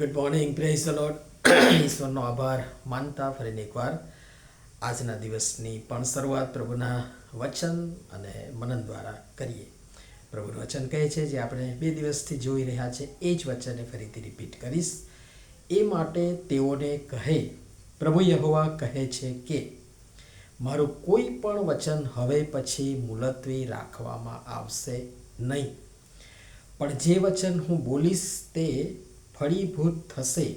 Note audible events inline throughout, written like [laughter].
Good morning praise Lord ઈશ્વરનો આભાર. માનતા ફરીને એકવાર. આજના દિવસની પણ શરૂઆત પ્રભુના વચન અને મનન દ્વારા કરીએ. પ્રભુનું વચન કહે છે જે આપણે બે દિવસથી જોઈ રહ્યા છે. એ જ વચનને ફરીથી રિપીટ કરીશ. એ માટે તેઓને કહે, પ્રભુ યહોવા કહે છે કે, મારું કોઈ પણ વચન હવે પછી મુલતવી રાખવામાં આવશે નહીં. પણ જે વચન હું બોલીશ તે ફળીભૂત થશે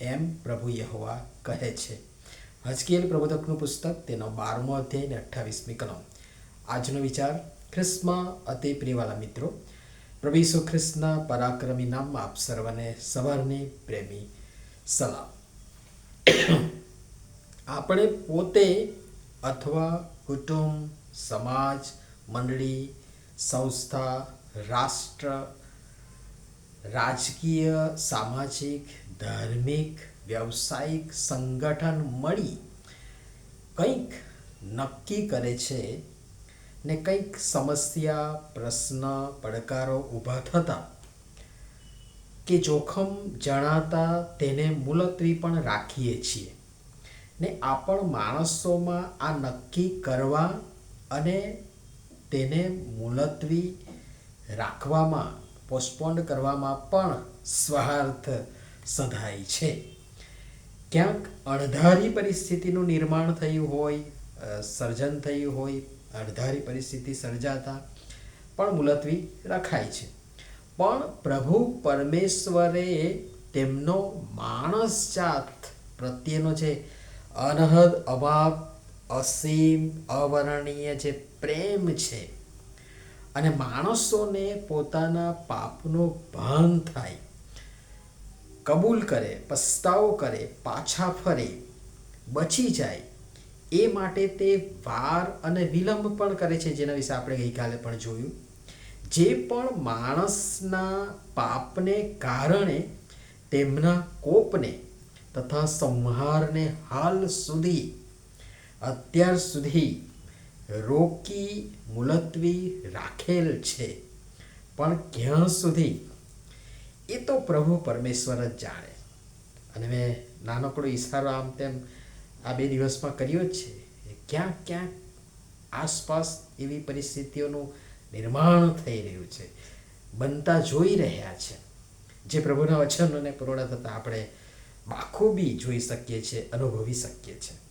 એમ પ્રભુ યહોવા કહે છે. હજકેલ પ્રબોધકનું પુસ્તક, તેનો બારમો અધ્યાય ને અઠ્ઠાવીસમી કલમ. આજનો વિચાર ખ્રિસ્તમાં અતિ પ્રિયવાલા મિત્રો, પ્રભુ ઈસુ ખ્રિસ્તના પરાક્રમી નામમાં આપ સર્વને સવારની પ્રેમી સલામ. આપણે પોતે અથવા કુટુંબ, સમાજ, મંડળી, સંસ્થા, રાષ્ટ્ર રાજકીય, સામાજિક, ધાર્મિક, વ્યવસાયિક સંગઠન મળી કંઈક નક્કી કરે છે ને કંઈક સમસ્યા, પ્રશ્ન, પડકારો ઊભા થતા કે જોખમ જણાતા તેને મુલતવી પણ રાખીએ છીએ ને આપણ માણસોમાં આ નક્કી કરવા અને તેને મુલતવી રાખવામાં પોસ્ટપોન્ડ કરવામાં પણ સ્વાર્થ સધાય છે. ક્યાંક અણધારી પરિસ્થિતિનું નિર્માણ થયું હોય સર્જન થયું હોય, અણધારી પરિસ્થિતિ સર્જાતા પણ મુલતવી રખાય છે. પણ પ્રભુ પરમેશ્વરે તેમનો માણસ જાત પ્રત્યેનો જે અનહદ અભાવ, અસીમ અવર્ણનીય જે પ્રેમ છે અને માણસોને પોતાના પાપનો ભાન થાય. કબૂલ કરે, પસ્તાવો કરે, પાછા ફરે, બચી જાય. એ માટે તે વાર અને વિલંબ પણ કરે છે, જેના વિશે આપણે ગઈકાલે પણ જોયું. જે પણ માણસના પાપને કારણે તેમના કોપને તથા સંહારને હાલ સુધી, અત્યાર સુધી રોકી મુલતવી રાખેલ છે. પણ ક્યાં સુધી? એ તો પ્રભુ પરમેશ્વર જ જાણે. અને મેં નાનકડો ઈશારો આમ તેમ આ બે દિવસમાં કર્યો જ છે. ક્યાંક ક્યાંક આસપાસ એવી પરિસ્થિતિઓનું નિર્માણ થઈ રહ્યું છે. બનતા જોઈ રહ્યા છે. જે પ્રભુના વચનોને પૂર્ણ થતાં આપણે બાખૂબી જોઈ શકીએ છીએ, અનુભવી શકીએ છીએ.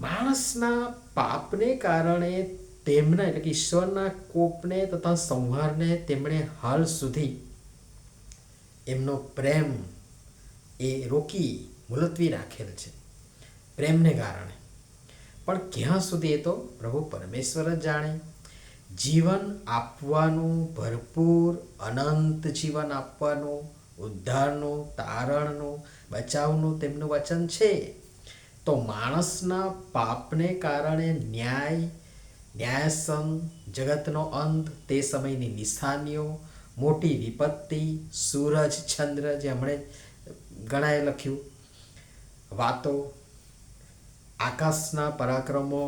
માણસના પાપને કારણે તેમના એટલે કે ઈશ્વરના કોપને તથા સંહારને તેમણે હાલ સુધી એમનો પ્રેમ એ રોકી, મુલતવી રાખેલ છે. પ્રેમને કારણે. પણ ક્યાં સુધી એ તો? પ્રભુ પરમેશ્વર જ જાણે. જીવન આપવાનું ભરપૂર અનંત જીવન આપવાનું, ઉદ્ધારનું, તારણનું, બચાવનું તેમનું વચન છે. તો માણસના પાપને કારણે ન્યાય, ન્યાયસંગ, જગતનો અંત તે સમયની નિશાનીઓ, મોટી વિપત્તિ, સૂરજ, ચંદ્ર, જે હમણે ગણાએ લખ્યું, વાતો, આકાશના પરાક્રમો,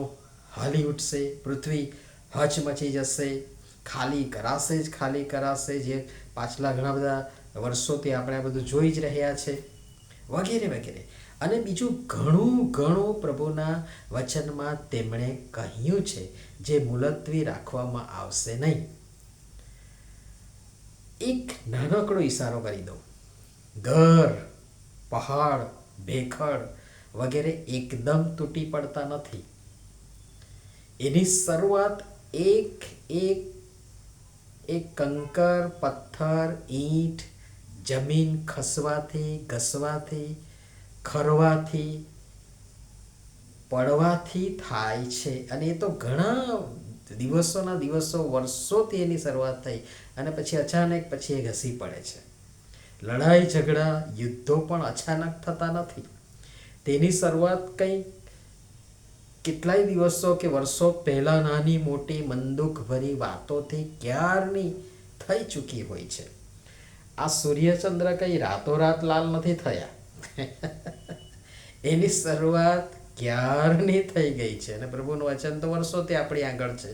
હલી ઉઠશે, પૃથ્વી હચમચી જશે, ખાલી કરાશે જ, ખાલી કરાશે જે પાછલા ઘણા બધા વર્ષોથી આપણે આ બધું જોઈ જ રહ્યા છે, વગેરે વગેરે. અને બીજું ઘણું ઘણું પ્રભુના વચનમાં તેમણે કહ્યું છે, જે મુલતવી રાખવામાં આવશે નહીં. એક નાનકડો ઈશારો કરી દઉં. ઘર, પહાડ, ભેખડ વગેરે એકદમ તૂટી પડતા નથી. એની શરૂઆત એક એક એક કંકર, પથ્થર, ઈંટ, જમીન ખસવાથી, ઘસવાથી ખરવાથી, પડવાથી થાય છે. અને એ તો ઘણા દિવસોના દિવસો, વર્ષોથી એની શરૂઆત થઈ અને પછી અચાનક પછી એ ઘસી પડે છે. લડાઈ, ઝઘડા, યુદ્ધો પણ અચાનક થતા નથી. તેની શરૂઆત કંઈ કેટલાય દિવસો કે વર્ષો પહેલાં નાની, મોટી, મંદુકભરી વાતોથી ક્યારની થઈ ચૂકી હોય છે? આ સૂર્યચંદ્ર કંઈ રાતોરાત લાલ નથી થયા. [laughs] એની શરૂઆત ક્યારની થઈ ગઈ છે? અને પ્રભુનું વચન તો વર્ષોથી આપણી આગળ છે.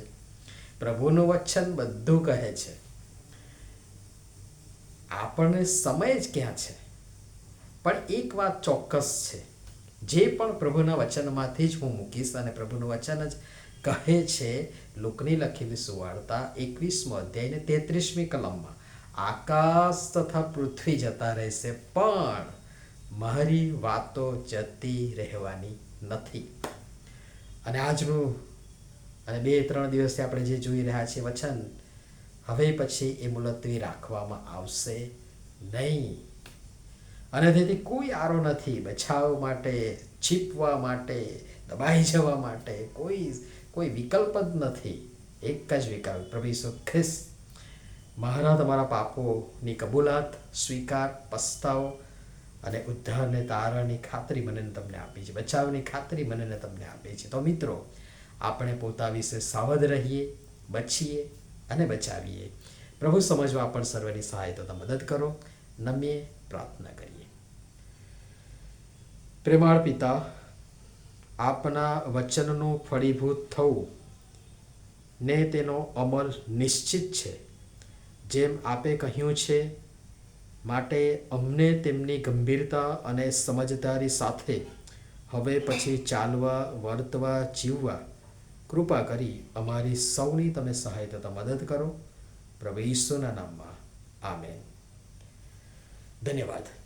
પ્રભુનું વચન બધું કહે છે. આપણને સમય જ ક્યાં છે? પણ એક વાત ચોક્કસ છે. જે પણ પ્રભુના વચનમાંથી જ હું મૂકીશ અને પ્રભુનું વચન જ કહે છે, લોકની લખેલી સુવાર્તા એકવીસમો અધ્યાયને તેત્રીસમી કલમમાં, આકાશ તથા પૃથ્વી જતા રહેશે, પણ મારી વાતો જતી રહેવાની નથી. અને આજનું અને બે ત્રણ દિવસથી આપણે જે જોઈ રહ્યા છીએ વચન, હવે પછી એ મુલતવી રાખવામાં આવશે નહીં. અને તેથી કોઈ આરો નથી. બચાવ માટે, છીપવા માટે, દબાઈ જવા માટે કોઈ કોઈ વિકલ્પ જ નથી. એક જ વિકલ્પ, પ્રભુ ઈસુ ખ્રિસ્ત. મારા તમારા પાપોની કબૂલાત, સ્વીકાર, પસ્તાવો અને ઉદ્ધારને તારાની ખાતરી મને તમને આપી છે. બચાવની ખાતરી મને તમને આપી છે. તો મિત્રો, આપણે પોતા વિશે સાવધ રહીએ, બચીએ અને બચાવીએ. પ્રભુ સમજવા પણ સર્વની સહાયતા મદદ કરો. નમીએ પ્રાર્થના કરીએ. પ્રેમાળ પિતા, આપના વચનનું ફળીભૂત થવું ને તેનો અમલ નિશ્ચિત છે. જેમ આપે કહ્યું છે માટે અમને તેમની ગંભીરતા અને સમજદારી સાથે હવે પછી ચાલવા, વર્તવા, જીવવા કૃપા કરી અમારી સૌની તમે સહાય તથા મદદ કરો. પ્રભુ ઈસુના નામમાં. આમેન. ધન્યવાદ.